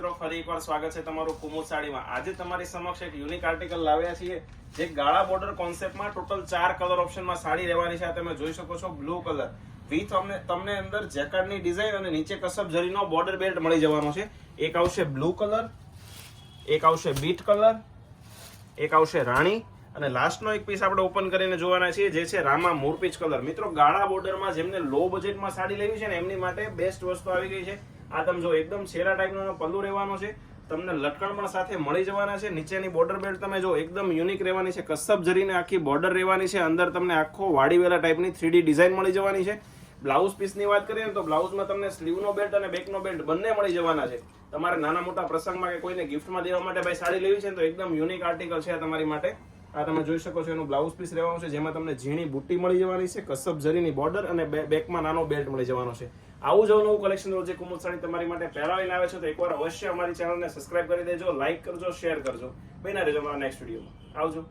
મિત્રો, ફરી એકવાર સ્વાગત છે તમારું કુમુદ સાડીમાં. આજે તમારી સમક્ષ એક યુનિક આર્ટિકલ લાવ્યા છીએ. જે ગાળા બોર્ડર કોન્સેપ્ટમાં ટોટલ ચાર કલર ઓપ્શનમાં સાડી રહેવાની છે. આ તમે જોઈ શકો છો બ્લુ કલર વિથ અમને તમને અંદર જેકાર્ડની ડિઝાઇન અને નીચે કસબ જરીનો બોર્ડર બેલ્ટ મળી જવાનો છે. એક આવશે બ્લુ કલર એક આવશે બીટ કલર એક આવશે રાણી. અને લાસ્ટનો એક પીસ આપણે ઓપન કરીને જોવાના છીએ, જે છે રામા મોરપીચ કલર મિત્રો, ગાળા બોર્ડરમાં જેમને લો બજેટમાં સાડી લેવી છે ને, એમની માટે બેસ્ટ વસ્તુ આવી ગઈ છે. આ તમે જો એકદમ શેરા ટાઈપનો પલ્લું રહેવાનો છે, તમને લટકણ પણ સાથે મળી જવાના છે. નીચેની બોર્ડર બેલ્ટ તમે જો એકદમ યુનિક રહેવાની છે, કસબ જરીને આખી બોર્ડર રહેવાની છે. અંદર તમને આખો વાડીવેલા ટાઈપની થ્રીડી ડિઝાઇન મળી જવાની છે. બ્લાઉઝ પીસની વાત કરીએ ને તો બ્લાઉઝમાં તમને સ્લીવનો બેલ્ટ અને બેકનો બેલ્ટ બંને મળી જવાના છે. તમારે નાના મોટા પ્રસંગમાં કે કોઈને ગિફ્ટમાં દેવા માટે ભાઈ સાડી લેવી છે તો એકદમ યુનિક આર્ટિકલ છે તમારી માટે. આ તમે જોઈ શકો છો એનું બ્લાઉઝ પીસ રહેવાનું છે, જેમાં તમને ઝીણી બુટ્ટી મળી જવાની છે, કસબ જરીની બોર્ડર અને બેકમાં નાનો બેલ્ટ મળી જવાનો છે. આવું જ નવું કલેક્શન રોજે કુમુદ સાડી તમારી માટે પહેરાવીને આવે છે, તો એકવાર અવશ્ય અમારી ચેનલને સબસ્ક્રાઇબ કરી દેજો લાઇક કરજો શેર કરજો. બન્યા રહેજો મારા નેક્સ્ટ વિડીયોમાં આવજો.